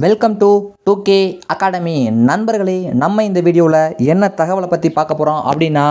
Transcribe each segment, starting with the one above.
Welcome to two K academy நண்பர்களே நம்ம இந்த வீடியோவில் என்ன தகவலை பற்றி பார்க்க போகிறோம் அப்படின்னா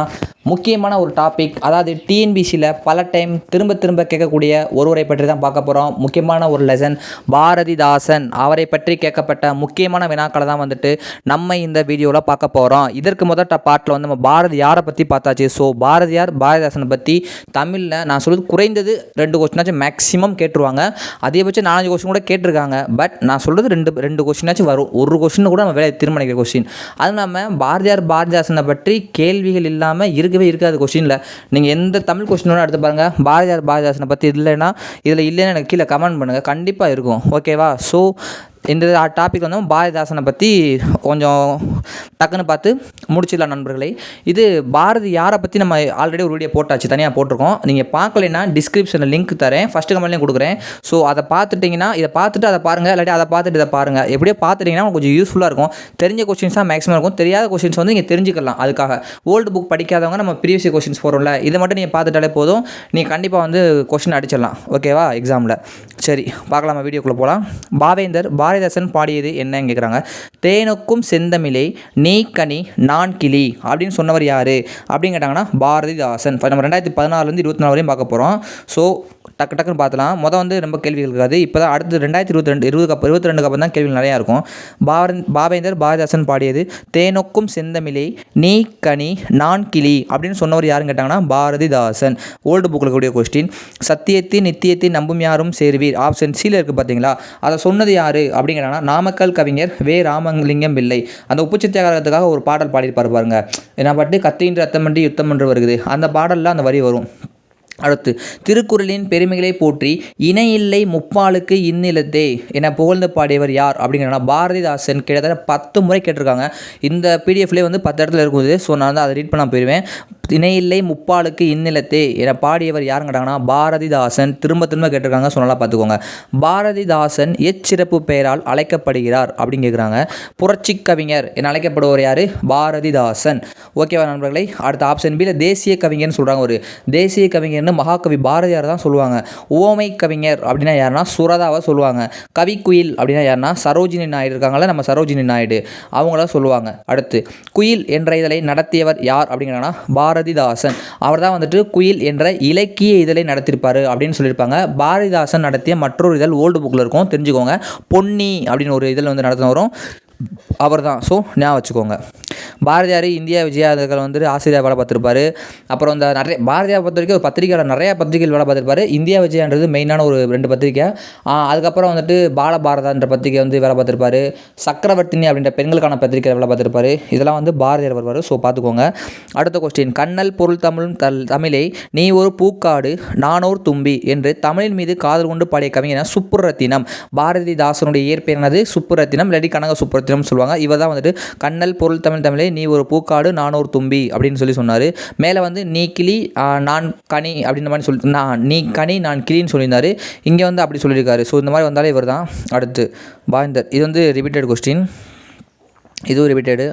முக்கியமான ஒரு டாபிக் அதாவது டிஎன்பிசியில் பல டைம் திரும்ப திரும்ப கேட்கக்கூடிய ஒருவரை பற்றி தான் பார்க்க போகிறோம் முக்கியமான ஒரு லெசன் பாரதிதாசன் அவரை பற்றி கேட்கப்பட்ட முக்கியமான வினாக்களை தான் வந்துட்டு நம்ம இந்த வீடியோவில் பார்க்க போகிறோம் இதற்கு முதல் பாட்டில் வந்து நம்ம பாரதி யாரை பற்றி பார்த்தாச்சு. ஸோ பாரதியார் பாரதிதாசனை பற்றி தமிழில் நான் சொல்வது குறைந்தது ரெண்டு கொஸ்டினாச்சும் மேக்ஸிமம் கேட்டுருவாங்க. அதிகபட்சம் நாலஞ்சு கொஸ்டின் கூட கேட்டிருக்காங்க. பட் நான் சொல்கிறது ரெண்டு ரெண்டு கொஸ்டினாச்சும் வரும். ஒரு கொஸ்டின் கூட நம்ம வேலை திருமணிக்கிற கொஸ்டின் அதுவும் இல்லாமல் பாரதியார் பாரதிதாசனை பற்றி கேள்விகள் இல்லாமல் இருக்கவே இருக்காது கொஸ்டினில் நீங்கள் எந்த தமிழ் கொஸ்டினோட எடுத்து பாருங்கள் பாரதியார் பாரதிதாசனை பற்றி இல்லைன்னா இதில் இல்லைன்னா எனக்கு கீழே கமெண்ட் பண்ணுங்கள் கண்டிப்பாக இருக்கும். ஓகேவா ஸோ இந்த டாபிக் வந்து பாரதிதாசனை பற்றி கொஞ்சம் டக்குன்னு பார்த்து முடிச்சிடலாம் நண்பர்களே. இது பாரதி யாரை பற்றி நம்ம ஆல்ரெடி ஒரு வீடியோ போட்டாச்சு தனியாக போட்டிருக்கோம். நீங்கள் பார்க்கலைன்னா டிஸ்கிரிப்ஷனில் லிங்க் தரேன். ஃபஸ்ட்டு கமெண்ட்லேயும் கொடுக்குறேன். ஸோ அதை பார்த்துட்டிங்கன்னா இதை பார்த்துட்டு அதை பாருங்கள் இல்லாட்டி அதை பார்த்துட்டு இதை பாருங்கள் எப்படியோ பார்த்துட்டிங்கன்னா கொஞ்சம் யூஸ்ஃபுல்லாக இருக்கும். தெரிஞ்ச கொஸ்டின்ஸ் தான் மேக்ஸிமம் இருக்கும். தெரியாத கொஸ்டின்ஸ் வந்து நீங்கள் தெரிஞ்சுக்கலாம் அதுக்காக. ஓல்டு புக் படிக்காதவங்க நம்ம ப்ரீவியஸ் கொஸ்டின்ஸ் போகிறோம்ல இதை மட்டும் நீங்கள் பார்த்துட்டாலே போதும். நீங்கள் கண்டிப்பாக வந்து கொஸ்டின் அடிச்சிடலாம். ஓகேவா எக்ஸாமில் சரி பார்க்கலாமா வீடியோக்குள்ளே போகலாம். பாவேந்தர் பா பாரதிதாசன் பாடியது என்னன்னு கேட்குறாங்க தேனுக்கும் செந்தமிழை நீ கனி நான் கிளி அப்படின்னு சொன்னவர் யார்? அப்படின்னு கேட்டாங்கன்னா பாரதிதாசன். நம்ம ரெண்டாயிரத்தி பதினாறுலேருந்து இருபத்தி நாலு வரையும் பார்க்க போகிறோம் ஸோ டக்கு டக்குன்னு பார்த்தலாம். மொதல் வந்து ரொம்ப கேள்விகள் இருக்காது இப்போ தான் அடுத்து ரெண்டாயிரத்தி இருபத்தி ரெண்டு இருபதுக்கு கப் இருபத்தி ரெண்டுக்கு அப்புறம் தான் கேள்விகள் நிறையா இருக்கும். பாரத் பாவேந்தர் பாரதிதாசன் பாடியது தேனொக்கும் செந்தமிழை நீ கனி நான் கிளி அப்படின்னு சொன்னவர் யாருன்னு கேட்டாங்கன்னா பாரதிதாசன். ஓல்டு புக்கில் கூடிய கொஸ்டின் சத்தியத்தின் நித்தியத்தை நம்பும் யாரும் சேருவீர்? ஆப்ஷன் சியில் இருக்குது பார்த்தீங்களா அதை சொன்னது யார்? அப்படிங்கிறனா நாமக்கல் கவிஞர் வே. ராமலிங்கம் பிள்ளை அந்த உப்பு சத்தியாகிரகத்துக்காக ஒரு பாடல் பாடியிருப்பார் பாருங்க. என்ன பாட்டு? கத்தியின் ரத்தமன்றி யுத்தம் என்று வருகிறது. அந்த பாடலில் அந்த வரி வரும். அடுத்து திருக்குறளின் பெருமைகளை போற்றி இணையில்லை முப்பாலுக்கு இந்நிலத்தே என புகழ்ந்து பாடியவர் யார்? அப்படிங்கிறனா பாரதிதாசன் கிட்டத்தட்ட பத்து முறை கேட்டிருக்காங்க. இந்த பிடிஎஃப்லேயே வந்து பத்து இடத்துல இருக்குது ஸோ நான் வந்து அதை ரீட் பண்ண போயிடுவேன் திணையில்லை முப்பாலுக்கு இந்நிலத்தே என பாடியவர் யாருன்னு கேட்டாங்கன்னா பாரதிதாசன். திரும்ப திரும்ப கேட்டிருக்காங்க ஸோ பார்த்துக்கோங்க. பாரதிதாசன் எச்சிறப்பு பெயரால் அழைக்கப்படுகிறார் அப்படின்னு கேட்குறாங்க புரட்சி கவிஞர் என அழைக்கப்படுவர் யார்? பாரதிதாசன். ஓகேவா நண்பர்களை அடுத்த ஆப்ஷன் பியில் தேசிய கவிஞர்னு சொல்கிறாங்க ஒரு தேசிய கவிஞர்னு மகாகவி பாரதியார் தான் சொல்லுவாங்க. ஓமை கவிஞர் அப்படின்னா யாருன்னா சுரதாவை சொல்லுவாங்க. கவிக்குயில் அப்படின்னா யாருன்னா சரோஜினி நாயுடு இருக்காங்களா நம்ம சரோஜினி நாயுடு. அவங்கள சொல்லுவாங்க. அடுத்து குயில் என்ற இதழை நடத்தியவர் யார் அப்படிங்கிறாங்கன்னா பாரதிதாசன். அவர் தான் வந்துட்டு குயில் என்ற இலக்கிய இதழை நடத்தியிருப்பார் அப்படின்னு சொல்லியிருப்பாங்க. பாரதிதாசன் நடத்திய மற்றொரு இதழ் ஓல்டு புக்கில் இருக்கும். தெரிஞ்சுக்கோங்க. பொன்னி அப்படின்னு ஒரு இதில் வந்து நடத்தின வரும். அவர் தான் ஸோ ஞாபகம் வச்சுக்கோங்க. பாரதியார் இந்தியா விஜயாதர்கள் வந்துட்டு ஆசிரியர் வேலை பார்த்துருப்பாரு. அப்புறம் இந்த நிறைய பாரதியார் பொறுத்த வரைக்கும் ஒரு பத்திரிகையாளர் நிறையா பத்திரிகைகள் வேலை பார்த்துருப்பாரு. இந்தியா விஜயான்றது மெயினான ஒரு ரெண்டு பத்திரிக்கை அதுக்கப்புறம் வந்துட்டு பாலபாரதான்ற பத்திரிகை வந்து வேலை பார்த்துருப்பாரு. சக்கரவர்த்தினி அப்படின்ற பெண்களுக்கான பத்திரிகை வேலை பார்த்துருப்பாரு. இதெல்லாம் வந்து பாரதியார் வருவார். ஸோ பார்த்துக்கோங்க. அடுத்த கொஸ்டின் கண்ணல் பொருள் தமிழும் தல் தமிழை நீ ஒரு பூக்காடு நானோர் தும்பி என்று தமிழின் மீது காதல் கொண்டு பாடிய கவிஞர் சுப்புரத்தினம். பாரதிதாசனுடைய இயற்பெயர் என்னது? சுப்புரத்தினம் இல்லாட்டி கனக சுப்புரத்தினம் சொல்லுவாங்க. இவர் தான் வந்துட்டு கண்ணல் பொருள் தமிழ் தமிழ் நீ ஒரு பூக்காடு நானோர் தும்பி அப்படின்னு சொல்லி சொன்னார். மேலே வந்து நீ கிளி நான் கனி அப்படின்ற மாதிரி சொல்லி நான் நீ கனி நான் கிளின்னு சொல்லியிருந்தாரு. இங்கே வந்து அப்படி சொல்லியிருக்காரு. ஸோ இந்த மாதிரி வந்தாலே இவர் தான் அடுத்து பாய்ந்தர் இது வந்து ரிப்பீட்டட் கொஸ்டின் இதுவும் ரிப்பீட்டடு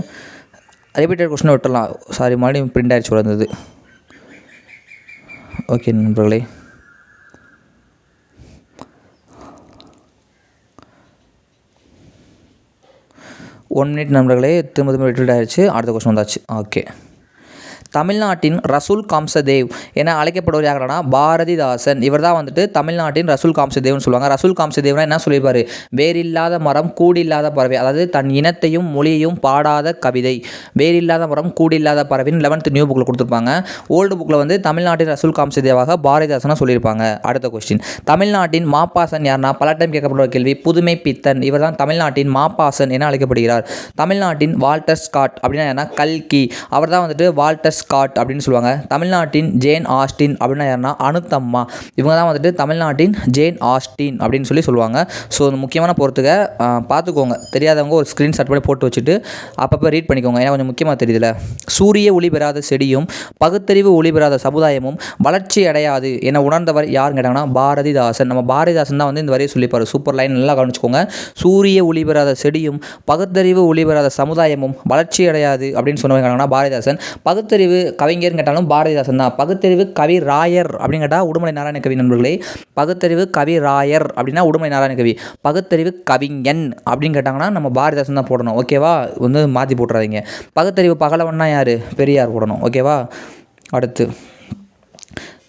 ரிப்பீட்டட் கொஸ்டினை விட்டுடலாம் சாரி மறுபடியும் பிரிண்ட் ஆகிடுச்சு வந்தது ஓகே நண்பர்களே. ஒன் மினிட் நண்பர்களே திரும்ப திரும்ப ரிட்டர்ட் ஆயிடுச்சு. அடுத்த கொஸ்டின் வந்தாச்சு. ஓகே தமிழ்நாட்டின் ரசூல் காம்சதேவ் என அழைக்கப்படுவர் யாருன்னா பாரதிதாசன். இவர் தான் வந்துட்டு தமிழ்நாட்டின் ரசூல் காம்சதேவ்னு சொல்லுவாங்க. ரசூல் காம்சதேவ்னா என்ன சொல்லியிருப்பார்? வேறில்லாத மரம் கூடில்லாத பறவை. அதாவது தன் இனத்தையும் மொழியையும் பாடாத கவிதை. வேறில்லாத மரம் கூடில்லாத பறவைன்னு லெவன்த் நியூ புக்கில் கொடுத்துருப்பாங்க. ஓல்டு புக்கில் வந்து தமிழ்நாட்டின் ரசூல் காம்சதேவாக பாரதிதாசனாக சொல்லியிருப்பாங்க. அடுத்த கொஸ்டின் தமிழ்நாட்டின் மாப்பாசன் யாருன்னா? பல டைம் கேட்கப்படுற கேள்வி. புதுமை பித்தன். இவர் தான் தமிழ்நாட்டின் மாப்பாசன் என அழைக்கப்படுகிறார். தமிழ்நாட்டின் வால்டர் ஸ்காட் அப்படின்னா யாருன்னா கல்கி. அவர் தான் வந்துட்டு வால்டர் ஸ்காட் அப்படின்னு சொல்லுவாங்க. தமிழ்நாட்டின் ஜேன் ஆஸ்டின் அப்படின்னா யாருன்னா அனுத்தம்மா. இவங்க தான் வந்துட்டு தமிழ்நாட்டின் ஜேன் ஆஸ்டின் அப்படின்னு சொல்லி சொல்லுவாங்க. ஸோ இந்த முக்கியமான பொறுத்துக்க பார்த்துக்கோங்க தெரியாதவங்க ஒரு ஸ்க்ரீன்ஷாட் பண்ணி போட்டு வச்சுட்டு அப்பப்போ ரீட் பண்ணிக்கோங்க. ஏன்னா கொஞ்சம் முக்கியமாக தெரியுதுல. சூரிய ஒளி பெறாத செடியும் பகுத்தறிவு ஒளி பெறாத சமுதாயமும் வளர்ச்சி அடையாது என உணர்ந்தவர் யாருன்னு கேட்டாங்கன்னா பாரதிதாசன். நம்ம பாரதிதாசன் தான் வந்து இந்த வரையை சொல்லிப்பார் சூப்பர் லைன் நல்லா கவனிச்சுக்கோங்க. சூரிய ஒளி பெறாத செடியும் பகுத்தறிவு ஒளி பெறாத சமுதாயமும் வளர்ச்சி அடையாது அப்படின்னு சொன்னவங்க யாருன்னா பாரதிதாசன். பகுத்தறிவு பகுத்தறிவு கவிஞர்னு கேட்டாலும் பாரதிதாசன் தான். பகுத்தறிவு கவி ராயர் அப்படின்னு கேட்டால் உடுமலை நாராயண கவி நண்பர்களே. பகுத்தறிவு கவி ராயர் அப்படின்னா உடுமலை நாராயண கவி. பகுத்தறிவு கவிஞன் அப்படின்னு கேட்டாங்கன்னா நம்ம பாரதிதாசன் தான் போடணும். ஓகேவா வந்து மாற்றி போட்டுறாதீங்க. பகுத்தறிவு பகலவன்னா யார்? பெரியார் போடணும். ஓகேவா அடுத்து.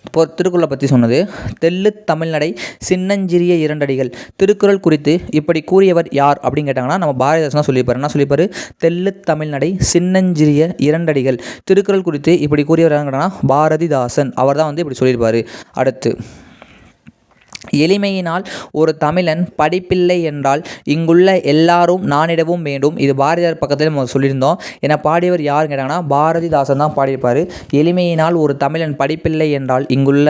இப்போ திருக்குறளை பற்றி சொன்னது. தெல்லு தமிழ்நடை சின்னஞ்சிறிய இரண்டடிகள். திருக்குறள் குறித்து இப்படி கூறியவர் யார் அப்படின்னு கேட்டாங்கன்னா நம்ம பாரதிதாசன் தான் சொல்லியிருப்பார். என்ன சொல்லியிருப்பார்? தெல்லு தமிழ்நடை சின்னஞ்சிறிய இரண்டடிகள். திருக்குறள் குறித்து இப்படி கூறியவர் யாருன்னு கேட்டாங்கன்னா பாரதிதாசன். அவர் தான் வந்து இப்படி சொல்லியிருப்பார். அடுத்து எளிமையினால் ஒரு தமிழன் படிப்பில்லை என்றால் இங்குள்ள எல்லாரும் நானிடவும் வேண்டும். இது பாரதியார் பக்கத்தில் நம்ம சொல்லியிருந்தோம். ஏன்னா பாடியவர் யாருன்னு கேட்டாங்கன்னா பாரதிதாசன் தான் பாடியிருப்பார். எளிமையினால் ஒரு தமிழன் படிப்பில்லை என்றால் இங்குள்ள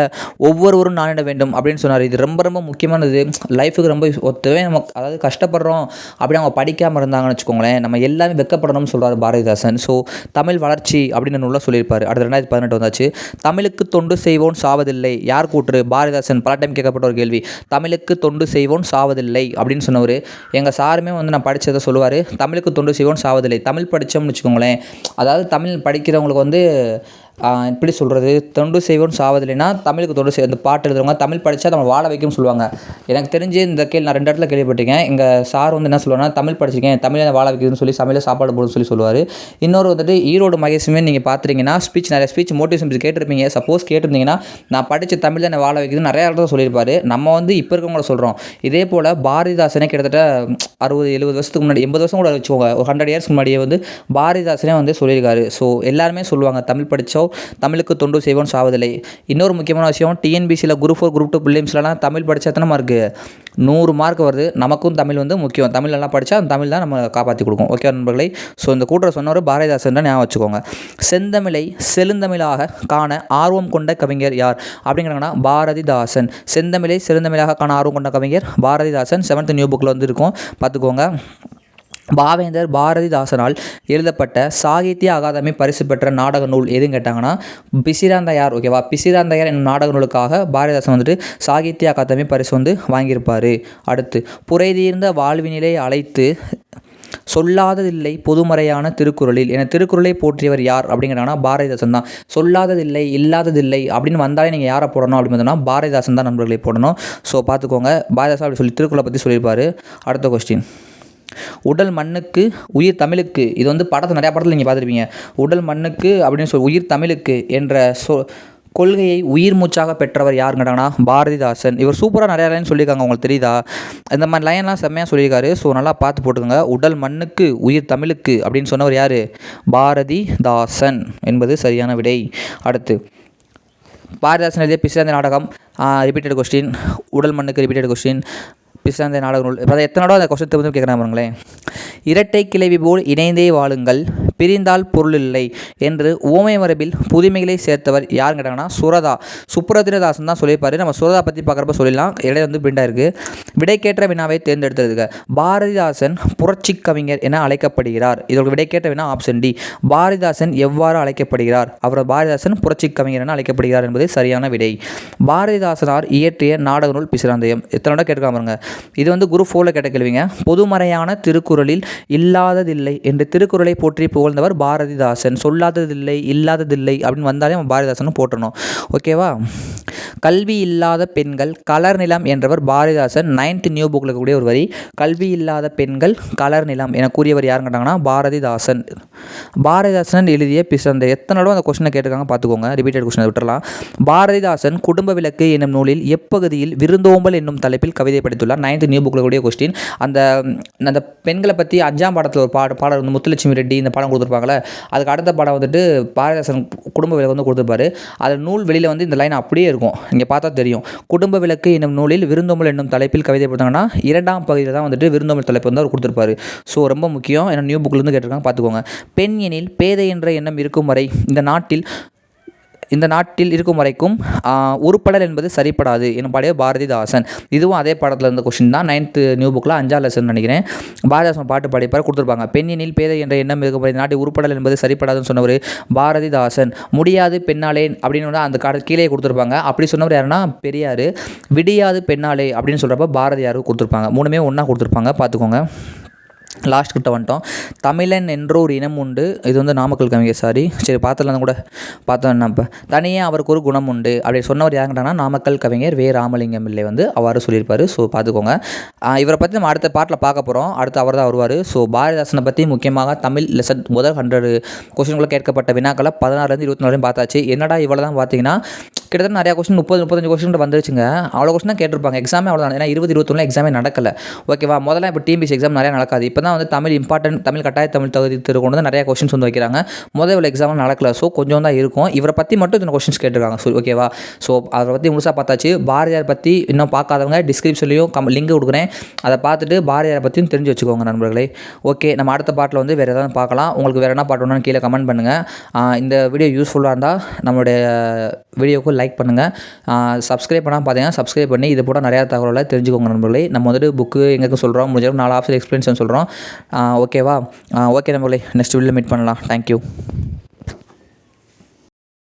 ஒவ்வொருவரும் நானிட வேண்டும் அப்படின்னு சொன்னார். இது ரொம்ப ரொம்ப முக்கியமானது. லைஃபுக்கு ரொம்ப ஒத்தவே நம்ம அதாவது கஷ்டப்படுறோம் அப்படி அவங்க படிக்காமல் இருந்தாங்கன்னு வச்சுக்கோங்களேன் நம்ம எல்லாமே வெக்கப்படணும்னு சொல்கிறார் பாரதிதாசன். ஸோ தமிழ் வளர்ச்சி அப்படின்னு நூலாக சொல்லியிருப்பார். அடுத்து ரெண்டாயிரத்தி பதினெட்டு வந்தாச்சு. தமிழுக்கு தொண்டு செய்வோம் சாவதில்லை. யார் கூற்று? பாரதிதாசன் பல டைம் கேட்கப்பட்ட ஒரு கேள்வி. தமிழுக்கு தொண்டு செய்வோன் சாவதில்லை அப்படின்னு சொன்னவர். எங்கள் சாருமே வந்து நான் படித்ததை சொல்லுவார். தமிழுக்கு தொண்டு செய்வோன் சாவதில்லை. தமிழ் படித்தோம்னு வச்சுக்கோங்களேன். அதாவது தமிழ் படிக்கிறவங்களுக்கு வந்து எப்படி சொல்கிறது தொண்டு செய்வோம் சாவதில்லைன்னா தமிழுக்கு தொண்டு செய் அந்த பாட்டு எழுதுறவங்க தமிழ் படித்தா நம்ம வாழ வைக்கும்னு சொல்லுவாங்க. எனக்கு தெரிஞ்சு இந்த கேள்வி நான் ரெண்டு இடத்துல கேள்விப்பட்டிருக்கேன். எங்கள் சார் வந்து என்ன சொல்லுவாங்கன்னா தமிழ் படிச்சிருக்கேன் தமிழை வாழ வைக்குதுன்னு சொல்லி தமிழில் சாப்பாடு போடுன்னு சொல்லி சொல்லுவார். இன்னொரு வந்துட்டு ஈரோடு மகேஷுமே நீங்கள் பார்த்துருங்கன்னா ஸ்பீச் நிறைய ஸ்பீச் மோட்டிவேஷன் ஸ்பீச் கேட்டிருப்பீங்க. சப்போஸ் கேட்டிருந்தீங்கன்னா நான் படித்த தமிழ் தான் வாழ வைக்குதுன்னு நிறைய இடத்துல சொல்லியிருப்பாரு. நம்ம வந்து இப்போ இருக்கவங்கள சொல்கிறோம் இதே போல் பாரதிதாசனே கிட்டத்தட்ட அறுபது எழுபது வருஷத்துக்கு முன்னாடி எண்பது வருஷம் கூட வச்சுக்கோங்க. ஒரு ஹண்ட்ரட் இயர்ஸ்க்கு முன்னாடியே வந்து பாரதிதாசனே வந்து சொல்லியிருக்காரு. ஸோ எல்லாருமே சொல்லுவாங்க தமிழ் படித்தோ தமிழுக்கு தொண்டு செய்வோம் சாவதில்லை. இன்னொரு முக்கியமான விஷயம் டிஎன்பிசியில் குரூப் ஃபோர் குரூப் டூ பிலிம்ஸ்லாம் தமிழ் படித்தா எத்தனை மார்க்கு நூறு மார்க் வருது. நமக்கும் தமிழ் வந்து முக்கியம். தமிழ் நல்லா படித்தா அந்த தமிழ் தான் நம்ம காப்பாற்றி கொடுக்கும். ஓகே நண்பர்களை? ஸோ இந்த கூட்டுற சொன்னவர் பாரதிதாசன் தான் ஞாபகம் வச்சுக்கோங்க. செந்தமிழை செழுந்தமிழாக காண ஆர்வம் கொண்ட கவிஞர் யார்? அப்படிங்கிறாங்கன்னா பாரதிதாசன். செந்தமிழை செழுந்தமிழாக காண ஆர்வம் கொண்ட கவிஞர் பாரதிதாசன். செவன்த் நியூ புக்கில் வந்து இருக்கும் பார்த்துக்கோங்க. பாவேந்தர் பாரதிதாசனால் எழுதப்பட்ட சாகித்ய அகாதமி பரிசு பெற்ற நாடக நூல் எதுன்னு கேட்டாங்கன்னா பிசிராந்தையார் ஓகேவா பிசிராந்தையார் என்னும் நாடக நூலுக்காக பாரதிதாசன் வந்துட்டு சாகித்ய அகாதமி பரிசு வந்து வாங்கியிருப்பார். அடுத்து புரைதீர்ந்த வாழ்வினிலை அழைத்து சொல்லாததில்லை பொதுமறையான திருக்குறளில். என திருக்குறளை போற்றியவர் யார்? அப்படிங்கிறாங்கன்னா பாரதிதாசன் தான். சொல்லாததில்லை இல்லாததில்லை அப்படின்னு வந்தாலே நீங்கள் யாரை போடணும் அப்படின்னு பார்த்தோம்னா பாரதிதாசன் தான் நண்பர்களை போடணும். ஸோ பார்த்துக்கோங்க. பாரதிதாசன் அப்படி சொல்லி திருக்குறளை பற்றி சொல்லியிருப்பார். அடுத்த கொஸ்டின் உடல் மண்ணுக்கு உயிர் தமிழுக்கு இது வந்து படத்தை நிறையா படத்தில் நீங்கள் பார்த்துருப்பீங்க. உடல் மண்ணுக்கு அப்படின்னு சொல்லி உயிர் தமிழுக்கு என்ற சொ கொள்கையை உயிர் மூச்சாக பெற்றவர் யாருன்னு கேட்டாங்கன்னா பாரதிதாசன். இவர் சூப்பராக நிறையா லைன் சொல்லியிருக்காங்க உங்களுக்கு தெரியுதா? இந்த மாதிரி லைன்லாம் செம்மையாக சொல்லியிருக்காரு. ஸோ நல்லா பார்த்து போட்டுக்கோங்க. உடல் மண்ணுக்கு உயிர் தமிழுக்கு அப்படின்னு சொன்னவர் யார்? பாரதிதாசன் என்பது சரியான விடை. அடுத்து பாரதிதாசன் எழுதிய பிசிராந்தி நாடகம் ரிப்பீட்டட் கொஸ்டின் உடல் மண்ணுக்கு ரிப்பீட்டட் கொஸ்டின் பிசாந்த நாடக நூல் இப்போ எத்தனை அந்த கொஸ்டின் திரும்ப கேட்குறாங்க பாருங்களேன். இரட்டை கிளவி போல் இணைந்தே வாழுங்கள் பிரிந்தால் பொருள் இல்லை என்று ஓமை மரபில் புதுமைகளை சேர்த்தவர் யாருன்னு கேட்டாங்கன்னா சுரதா. சுப்ரதிரதாசன் தான் சொல்லியிருப்பாரு. நம்ம சுரதா பற்றி பார்க்குறப்ப சொல்லிடலாம். இடையில வந்து பிரிண்டாக இருக்குது விடைக்கேற்ற வினாவை தேர்ந்தெடுத்ததுக்கு பாரதிதாசன் புரட்சி கவிஞர் என அழைக்கப்படுகிறார். இதோட விடைக்கேற்ற வினா ஆப்ஷன் டி பாரதிதாசன் எவ்வாறு அழைக்கப்படுகிறார்? அவர் பாரதிதாசன் புரட்சி கவிஞர் என அழைக்கப்படுகிறார் என்பது சரியான விடை. பாரதிதாசனார் இயற்றிய நாடக நூல் பிசிராந்தயம் எத்தனை தடவை பாருங்க. இது வந்து குரு ஃபோரில் கேட்ட கேள்விங்க. பொதுமறையான திருக்குறளில் இல்லாததில்லை என்று திருக்குறளை போற்றி புகழ்ந்தவர் பாரதிதாசன். சொல்லாததில்லை இல்லாததில்லை அப்படின்னு வந்தாலே நம்ம பாரதிதாசன் போட்டணும் ஓகேவா? கல்வி இல்லாத பெண்கள் கலர் நிலம் என்றவர் பாரதிதாசன். நைன்த் நியூ புக்கில் இருக்கக்கூடிய ஒரு வரி கல்வி இல்லாத பெண்கள் கலர் நிலம் என கூறியவர் யாருன்னு கேட்டாங்கன்னா பாரதிதாசன். பாரதிதாசன் எழுதிய பிசந்த எத்தனை தடவை அந்த கொஸ்டினை கேட்டிருக்காங்க பார்த்துக்கோங்க. ரிப்பீட்டட் கொஸ்டினை விட்டுறலாம். பாரதிதாசன் குடும்ப விளக்கு என்னும் நூலில் எப்பகுதியில் விருந்தோம்பல் என்னும் தலைப்பில் கவிதை படித்துள்ளார். நைன்த் நியூ புக்கில் கூடிய கொஸ்டின் அந்த அந்த பெண்களை பற்றி அஞ்சாம் பாடத்தில் ஒரு பாட பாடல் வந்து முத்துலட்சுமி ரெட்டி இந்த பாடம் கொடுத்துருப்பாங்களே அதுக்கு அடுத்த பாடம் வந்துட்டு பாரதிதாசன் குடும்ப விளக்கு வந்து கொடுத்துருப்பாரு. அது நூல் வெளியில் வந்து இந்த லைன் அப்படியே இருக்கும். இங்கே பார்த்தா தெரியும். குடும்ப விளக்கு என்னும் நூலில் விருந்தோம்பல் என்னும் தலைப்பில் கவிதை கொடுத்தாங்கன்னா இரண்டாம் பகுதியில் தான் வந்துட்டு விருந்தோமல் தலைப்பு வந்து அவர் கொடுத்துருப்பாரு. ஸோ ரொம்ப முக்கியம். ஏன்னா நியூ புக்லேருந்து கேட்டிருக்காங்க பார்த்துக்கோங்க. பெண் எனில் பேதை என்ற எண்ணம் இருக்கும் வரை இந்த நாட்டில் இந்த நாட்டில் இருக்கும் வரைக்கும் உருப்படல் என்பது சரிப்படாது எனும் பாடிய பாரதிதாசன். இதுவும் அதே படத்தில் இருந்த கொஷின் தான். நைன்த்து நியூ புக்கில் அஞ்சாம் லெசன் நினைக்கிறேன். பாரதிதாசன் பாட்டு பாடிப்பார் கொடுத்துருப்பாங்க. பெண்ணினில் பேதை என்ற எண்ணம் இருக்கும் இந்த நாட்டில் உருப்படல் என்பது சரிப்படாதுன்னு சொன்னவர் பாரதிதாசன். முடியாது பெண்ணாலே அப்படின்னு அந்த காட கீழே கொடுத்துருப்பாங்க. அப்படி சொன்னவர் யாருன்னா பெரியார். விடியாது பெண்ணாலே அப்படின்னு சொல்கிறப்ப பாரதியார் கொடுத்துருப்பாங்க. மூணுமே ஒன்றா கொடுத்துருப்பாங்க. பார்த்துக்கோங்க லாஸ்ட் கிட்ட வந்துட்டோம். தமிழன் என்ற ஒரு இனம் உண்டு. இது வந்து நாமக்கல் கவிஞர் சாரி சரி பார்த்துலாம் கூட பார்த்தோம் நம்ம தனியே அவருக்கு ஒரு குணம் உண்டு. அப்படி சொன்னவர் யாருங்கிட்டானா நாமக்கல் கவிஞர் வே. ராமலிங்கம் பிள்ளை வந்து அவ்வாறு சொல்லியிருப்பார். ஸோ பார்த்துக்கோங்க. இவரை பற்றி நம்ம அடுத்த பாட்டில் பார்க்க போகிறோம் அடுத்து அவர் தான் வருவார். ஸோ பாரதிதாசனை பற்றி முக்கியமாக தமிழ் லெசன் முதல் ஹண்ட்ரட் கொஸ்டின்குள்ளே கேட்கப்பட்ட வினாக்களை பதினாறுலேருந்து இருபத்தி நாலு பார்த்தாச்சு. என்னடா இவ்வளோ தான் பார்த்தீங்கன்னா கிட்டத்தட்ட நிறையா கொஸ்டின் முப்பது முப்பத்தஞ்சு கொஸ்டின் வந்துருச்சுங்க. அவ்வளோ கொஸ்டின் தான் கேட்டிருப்பாங்க. எக்ஸாமே அவ்வளோ ஏன்னா இருபது இருபத்தொன்னு எக்ஸாமே நடக்கல. ஓகேவா முதல்ல இப்போ டிபிசி எக்ஸாம் நிறையா நடக்காது. இப்போ தான் வந்து தமிழ் இம்பார்ட்டன்ட் தமிழ் கட்டாய தமிழ் தகுதி திரு கொண்டு வந்து நிறையா கொஸ்டின்ஸ் வந்து வைக்கிறாங்க. முதல் இவ்வளோ எக்ஸாம் நடக்கல. ஸோ கொஞ்சம் தான் இருக்கும். இவரை பற்றி மட்டும் இத்தனை கொஸ்டின்ஸ் கேட்டிருக்காங்க. ஸோ ஓகேவா ஸோ அதை பற்றி முழுசாக பார்த்தாச்சு. பாரதியார் பற்றி இன்னும் பார்க்காதவங்க டிஸ்கிரிப்ஷன்லையும் கம் லிங்க் கொடுக்குறேன். அதை பார்த்துட்டு பாரதியாரை பற்றியும் தெரிஞ்சு வச்சுக்கோங்க நண்பர்களே. ஓகே நம்ம அடுத்த பாட்டில் வந்து வேறு எதாவது பார்க்கலாம். உங்களுக்கு வேறு என்ன பாட்டு கீழே கமெண்ட் பண்ணுங்கள் இந்த வீடியோ யூஸ்ஃபுல்லாக இருந்தால் நம்மளுடைய வீடியோக்கு லைக் பண்ணுங்கள் சப்ஸ்கிரைப் பண்ணால் பார்த்தீங்கன்னா சப்ஸ்கிரைப் பண்ணி இது போட நிறையா தகவலை தெரிஞ்சுக்கோங்க நண்பர்களே. நம்ம வந்துட்டு புக்கு எங்களுக்கு சொல்கிறோம் முடிஞ்ச நாலு ஆப்ஷன் எக்ஸ்பீரியன்ஸ் சொல்கிறோம் ஓகேவா ஓகே நண்பர்களே. நெக்ஸ்ட் வீடியோ மீட் பண்ணலாம். Thank you